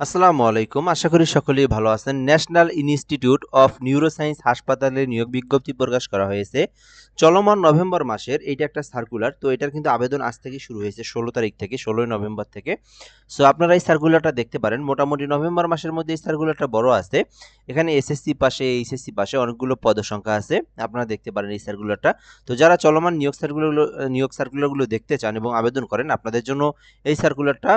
আসসালামু আলাইকুম। আশা করি সকলেই ভালো আছেন। ন্যাশনাল ইনস্টিটিউট অফ নিউরোসায়েন্স হাসপাতালে নিয়োগ বিজ্ঞপ্তি প্রকাশ করা হয়েছে। চলমান নভেম্বর মাসের এটা একটা সার্কুলার, তো এটার কিন্তু আবেদন আজ থেকে শুরু হয়েছে, ষোলো তারিখ থেকে, ষোলোই নভেম্বর থেকে। সো আপনারা এই সার্কুলারটা দেখতে পারেন। মোটামুটি নভেম্বর মাসের মধ্যে এই সার্কুলারটা বড় আছে। এখানে এসএসসি পাশে, এইচএসসি পাশে অনেকগুলো পদসংখ্যা আছে। আপনারা দেখতে পারেন এই সার্কুলারটা। তো যারা চলমান নিয়োগ সার্কুলারগুলো নিয়োগ সার্কুলারগুলো দেখতে চান এবং আবেদন করেন, আপনাদের জন্য এই সার্কুলারটা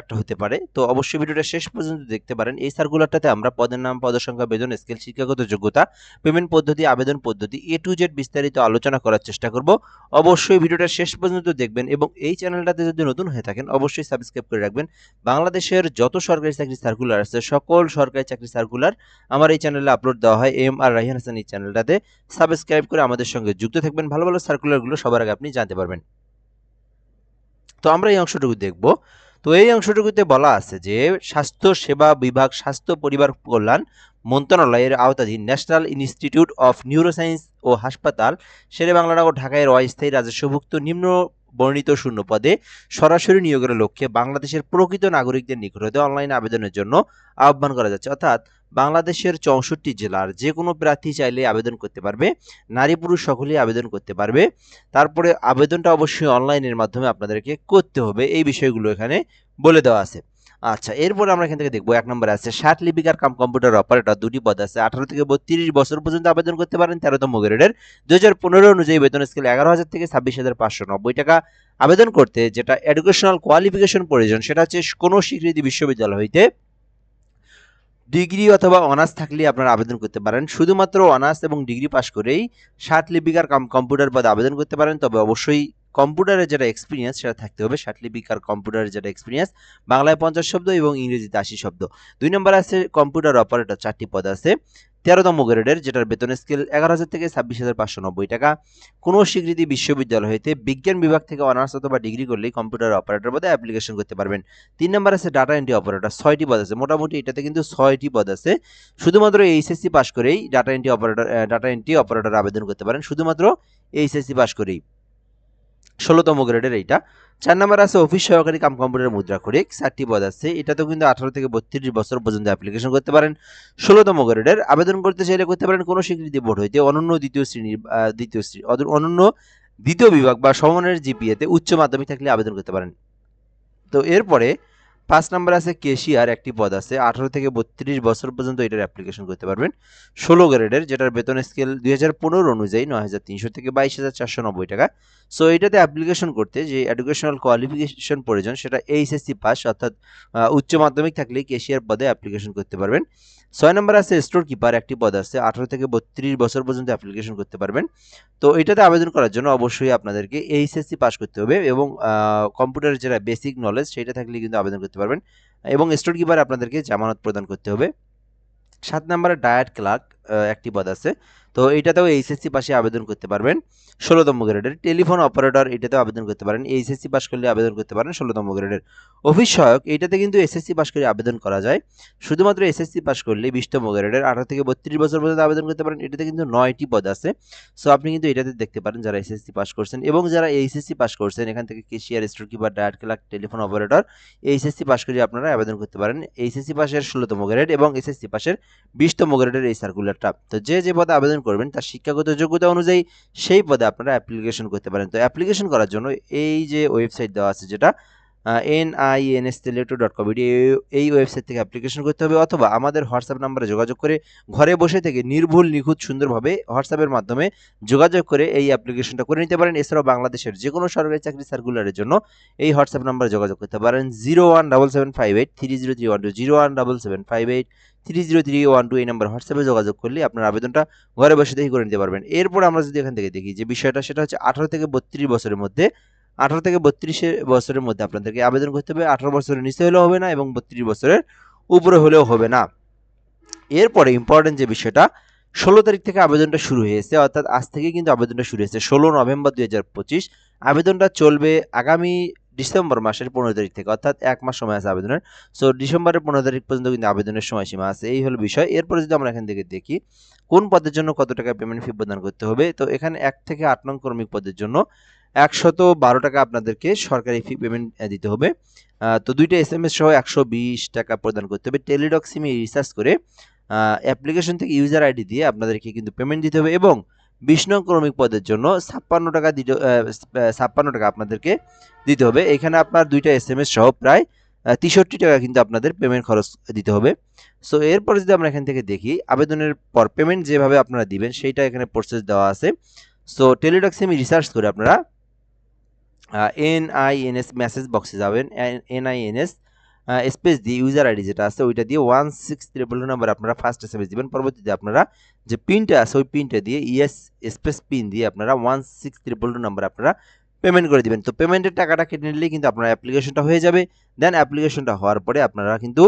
একটা হতে পারে। তো অবশ্যই ভিডিওটা শেষ পর্যন্ত দেখতে পারেন। এই সার্কুলারটাতে আমরা পদের নাম, পদের সংখ্যা, বেতন স্কেল শিক্ষাগত যোগ্যতা পেমেন্ট পদ্ধতি, আবেদন পদ্ধতি এ টু জেড বিস্তারিত আলোচনা করার চেষ্টা করব। অবশ্যই ভিডিওটা শেষ পর্যন্ত দেখবেন এবং এই চ্যানেলটাতে যদি নতুন হয়ে থাকেন, অবশ্যই সাবস্ক্রাইব করে রাখবেন। বাংলাদেশের যত সরকারি চাকরি সার্কুলার আছে, সকল সরকারি চাকরি সার্কুলার আমার এই চ্যানেলে আপলোড দেওয়া হয়। এম আর রাহিয়ান হাসান এই চ্যানেলটাতে সাবস্ক্রাইব করে আমাদের সঙ্গে যুক্ত থাকবেন। ভালো ভালো সার্কুলারগুলো সবার আগে আপনি জানতে পারবেন। তো আমরা এই অংশটুকু দেখব। তো এই অংশটুকুতে বলা আছে যে, স্বাস্থ্য সেবা বিভাগ, স্বাস্থ্য পরিবার কল্যাণ মন্ত্রণালয়ের আওতাধীন ন্যাশনাল ইনস্টিটিউট অফ নিউরোসায়েন্স ও হাসপাতাল শেরে বাংলানগর ঢাকায় অস্থায়ী রাজস্বভুক্ত নিম্ন বর্ণিত শূন্য পদে সরাসরি নিয়োগের লক্ষ্যে বাংলাদেশের প্রকৃত নাগরিকদের নিকট হতে অনলাইন আবেদনের জন্য আহ্বান করা যাচ্ছে। অর্থাৎ বাংলাদেশের চৌষট্টি জেলার যে কোনো প্রার্থী চাইলে আবেদন করতে পারবে, নারী পুরুষ সকলেই আবেদন করতে পারবে। তারপরে আবেদনটা অবশ্যই অনলাইনের মাধ্যমে আপনাদেরকে করতে হবে, এই বিষয়গুলো এখানে বলে দেওয়া আছে। আচ্ছা এরপর আমরা এখান থেকে দেখব, এক নম্বরে আছে, ষাট লিপিকার কাম কম্পিউটার অপারেটর দুটি পদ আছে, আঠারো থেকে বত্রিশ বছর পর্যন্ত আবেদন করতে পারেন, তেরোতম গ্রেডের। দু হাজার পনেরো অনুযায়ী বেতন স্কেল এগারো হাজার থেকে ছাব্বিশ হাজার পাঁচশো নব্বই টাকা আবেদন করতে, যেটা এডুকেশনাল কোয়ালিফিকেশন প্রয়োজন, সেটা হচ্ছে কোনো স্বীকৃতি বিশ্ববিদ্যালয় হইতে ডিগ্রি অথবা অনার্স থাকলে আপনারা আবেদন করতে পারেন। শুধুমাত্র অনার্স এবং ডিগ্রি পাশ করেই ষাট লিপিকার কম্পিউটার পদে আবেদন করতে পারেন। তবে অবশ্যই কম্পিউটারের যেটা এক্সপিরিয়েন্স সেটা থাকতে হবে। ষাট লিপিকার কম্পিউটারের যেটা এক্সপিরিয়েন্স বাংলায় পঞ্চাশ শব্দ এবং ইংরেজিতে আশি শব্দ। দুই নম্বর আছে কম্পিউটার অপারেটর চারটি পদ আছে। তেরোতম গ্রেডের, যেটার বেতন স্কেল এগারো হাজার থেকে ছাব্বিশ হাজার পাঁচশো নব্বই টাকা। কোনো স্বীকৃতি বিশ্ববিদ্যালয় হইতে বিজ্ঞান বিভাগ থেকে অনার্স অথবা ডিগ্রি করলেই কম্পিউটার অপারেটর পদে অ্যাপ্লিকেশন করতে পারবেন। তিন নম্বর আছে ডাটা এন্ট্রি অপারেটর ছয়টি পদ আছে। মোটামুটি এটাতে কিন্তু ছয়টি পদ আছে। শুধুমাত্র এইচএসসি পাশ করেই data entry operator data entry operator আবেদন করতে পারেন। শুধুমাত্র এইচএসসি পাশ করেই। ষোলোতম গ্রেডের এইটা। চার নম্বর আছে অফিস সহকারী কাম কম্পিউটার মুদ্রা করে চারটি পদ আছে। এটা তো কিন্তু আঠারো থেকে বত্রিশ বছর পর্যন্ত অ্যাপ্লিকেশন করতে পারেন। ষোলোতম গ্রেডের আবেদন করতে চাইলে করতে পারেন কোনো স্বীকৃতি বোর্ড হইতে অনন্য দ্বিতীয় শ্রেণির দ্বিতীয় শ্রেণি অনন্য দ্বিতীয় বিভাগ বা সমনের জিপিএতে উচ্চ মাধ্যমিক থাকলে আবেদন করতে পারেন। তো এরপরে পাঁচ নাম্বার আছে কেশিয়ার, একটি পদ আছে। আঠারো থেকে বত্রিশ বছর পর্যন্ত এটার অ্যাপ্লিকেশন করতে পারবেন। ষোলো গ্রেডের যেটার বেতন স্কেল দুই হাজার পনেরো অনুযায়ী নয় হাজার তিনশো থেকে বাইশ হাজার চারশো নব্বই টাকা। সো এটাতে অ্যাপ্লিকেশন করতে যে এডুকেশনাল কোয়ালিফিকেশন প্রয়োজন, সেটা এইচএসসি পাস অর্থাৎ উচ্চ মাধ্যমিক থাকলেই কেশিয়ার পদে অ্যাপ্লিকেশন করতে পারবেন। ছয় নম্বর আছে স্টোর কিপার একটি পদ আছে। আঠারো থেকে বত্রিশ বছর পর্যন্ত অ্যাপ্লিকেশন করতে পারবেন। তো, এটাতে আবেদন করার জন্য অবশ্যই আপনাদেরকে এইচএসসি পাস করতে হবে এবং কম্পিউটারের যেটা বেসিক নলেজ সেটা থাকলে কিন্তু আবেদন করতে পারবেন। এবং স্টোর কিপার আপনাদেরকে জামানত প্রদান করতে হবে। সাত নম্বরে ডায়েট ক্লার্ক একটি পদ আছে। তো এইটাতেও এইচএসসি পাশে আবেদন করতে পারবেন। ষোলোতম গ্রেডের টেলিফোন অপারেটর এটাতেও আবেদন করতে পারেন। এইচএসসি পাস করলে আবেদন করতে পারেন ষোলোতম গ্রেডের। অফিস সহায়ক এইটাতে কিন্তু এসএসসি পাস করে আবেদন করা যায়। শুধুমাত্র এসএসসি পাশ করলে বিশতম গ্রেডের আঠারো থেকে বত্রিশ বছর পর্যন্ত আবেদন করতে পারেন। এটাতে কিন্তু নয়টি পদ আছে। সো আপনি কিন্তু এটাতে দেখতে পারেন যারা এসএসসি পাস করছেন এবং যারা এইচএসসি পাস করছেন, এখান থেকে cashier store keeper diet clerk telephone operator HSC pass করে আপনারা আবেদন করতে পারেন। এইচএসসি পাশের ষোলোতম গ্রেড এবং এসএসসি পাশের বিশতম গ্রেডের এই সার্কুলারটা তো যে যে পদে আবেদন করবেন, তার শিক্ষাগত যোগ্যতা অনুযায়ী সেই পদে আপনারা অ্যাপ্লিকেশন করতে পারেন। তো অ্যাপ্লিকেশন করার জন্য এই যে ওয়েবসাইট দেওয়া আছে যেটা N I N S dot com এই ওয়েবসাইট থেকে অ্যাপ্লিকেশন করতে হবে অথবা আমাদের হোয়াটসঅ্যাপ নাম্বারে যোগাযোগ করে ঘরে বসে থেকে নির্ভুল, নিখুঁত, সুন্দরভাবে হোয়াটসঅ্যাপের মাধ্যমে যোগাযোগ করে এই অ্যাপ্লিকেশনটা করে নিতে পারেন। এছাড়াও বাংলাদেশের যে কোনো সরকারি চাকরি সার্কুলারের জন্য এই হোয়াটসঅ্যাপ নাম্বারে যোগাযোগ করতে পারেন zero one double seven five eight three zero three one two zero one double seven five eight three zero three one two এই নাম্বার হোয়াটসঅ্যাপে যোগাযোগ করলে আপনার আবেদনটা ঘরে বসে দেখে করে নিতে পারবেন। এরপর আমরা যদি এখান থেকে দেখি যে বিষয়টা, সেটা হচ্ছে আঠারো থেকে বত্রিশ বছরের মধ্যে আঠারো থেকে বত্রিশে বছরের মধ্যে আপনাদেরকে আবেদন করতে হবে। আঠারো বছরের নিচে হলেও হবে না এবং বত্রিশ বছরের উপরে হলেও হবে না। এরপরে ইম্পর্টেন্ট যে বিষয়টা, ষোলো তারিখ থেকে আবেদনটা শুরু হয়েছে অর্থাৎ আজ থেকে কিন্তু আবেদনটা শুরু হয়েছে। ষোলো নভেম্বর দুই হাজার পঁচিশ, আবেদনটা চলবে আগামী ডিসেম্বর মাসের পনেরো তারিখ থেকে। অর্থাৎ এক মাস সময় আছে আবেদনের। সো ডিসেম্বরের পনেরো তারিখ পর্যন্ত কিন্তু আবেদনের সময়সীমা আছে। এই হলো বিষয়। এরপরে যদি আমরা এখান থেকে দেখি, কোন পদের জন্য কত টাকা পেমেন্ট ফি প্রদান করতে হবে? তো এখানে এক থেকে আট নং কর্মিক পদের জন্য একশত বারো টাকা আপনাদেরকে সরকারি ফি পেমেন্ট দিতে হবে। তো দুইটা এস এম এস সহ একশো বিশ টাকা প্রদান করতে হবে। টেলিডক সিমে রিচার্জ করে অ্যাপ্লিকেশন থেকে ইউজার আইডি দিয়ে আপনাদেরকে কিন্তু পেমেন্ট দিতে হবে এবং নং ক্রমিক পদের জন্য ছাপ্পান্ন টাকা দিতে ছাপ্পান্ন টাকা আপনাদেরকে দিতে হবে। এখানে আপনার দুইটা এস এম এস সহ প্রায় তেষট্টি টাকা কিন্তু আপনাদের পেমেন্ট খরচ দিতে হবে। সো এরপর যদি আমরা এখান থেকে দেখি, আবেদনের পর পেমেন্ট যেভাবে আপনারা দিবেন, সেইটা এখানে প্রসেস দেওয়া আছে। সো টেলিডক সিম রিসার্চ করে আপনারা এনআইএনএস মেসেজ বক্সে যাবেন এনআইএনএস স্পেস দিয়ে ইউজার আইডি যেটা আছে, ওইটা দিয়ে ওয়ান সিক্স ট্রিপল নাম্বার আপনারা ফার্স্ট এস দিবেন। পরবর্তীতে আপনারা যে পিনটা আছে, ওই পিনটা দিয়ে ইএস স্পেস পিন দিয়ে আপনারা ওয়ান সিক্স ট্রিপল নাম্বার আপনারা পেমেন্ট করে দিবেন। তো পেমেন্টের টাকাটা কেটে নিলেই কিন্তু আপনার অ্যাপ্লিকেশনটা হয়ে যাবে। দেন অ্যাপ্লিকেশনটা হওয়ার পরে আপনারা কিন্তু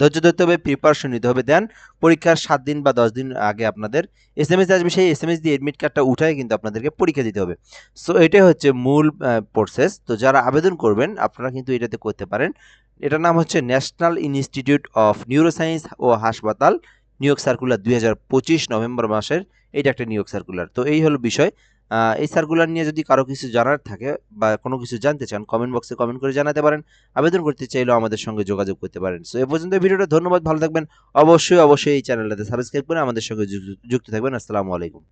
ধৈর্য ধরতে হবে প্রিপারেশন নিতে হবে। দেন পরীক্ষার সাত দিন বা দশ দিন আগে আপনাদের এস এম এস আসবে। সেই এস এম এস দিয়ে এডমিট কার্ডটা উঠায় কিন্তু আপনাদেরকে পরীক্ষা দিতে হবে। সো এটাই হচ্ছে মূল প্রসেস তো যারা আবেদন করবেন, আপনারা কিন্তু এটাতে করতে পারেন। এটার নাম হচ্ছে ন্যাশনাল ইনস্টিটিউট অফ নিউরোসায়েন্স ও হাসপাতাল নিয়োগ সার্কুলার দুই হাজার পঁচিশ নভেম্বর মাসের। এটা একটা নিয়োগ সার্কুলার তো এই হলো বিষয়। এই সার্কুলার নিয়ে যদি কারও কিছু জানার থাকে বা কোনো কিছু জানতে চান কমেন্ট বক্সে কমেন্ট করে জানাতে পারেন। আবেদন করতে চাইলেও আমাদের সঙ্গে যোগাযোগ করতে পারেন। সো এ পর্যন্ত ভিডিওটা ধন্যবাদ, ভালো থাকবেন। অবশ্যই অবশ্যই এই চ্যানেলটাতে সাবস্ক্রাইব করে আমাদের সঙ্গে যুক্ত- যুক্ত থাকবেন। আসসালামু আলাইকুম।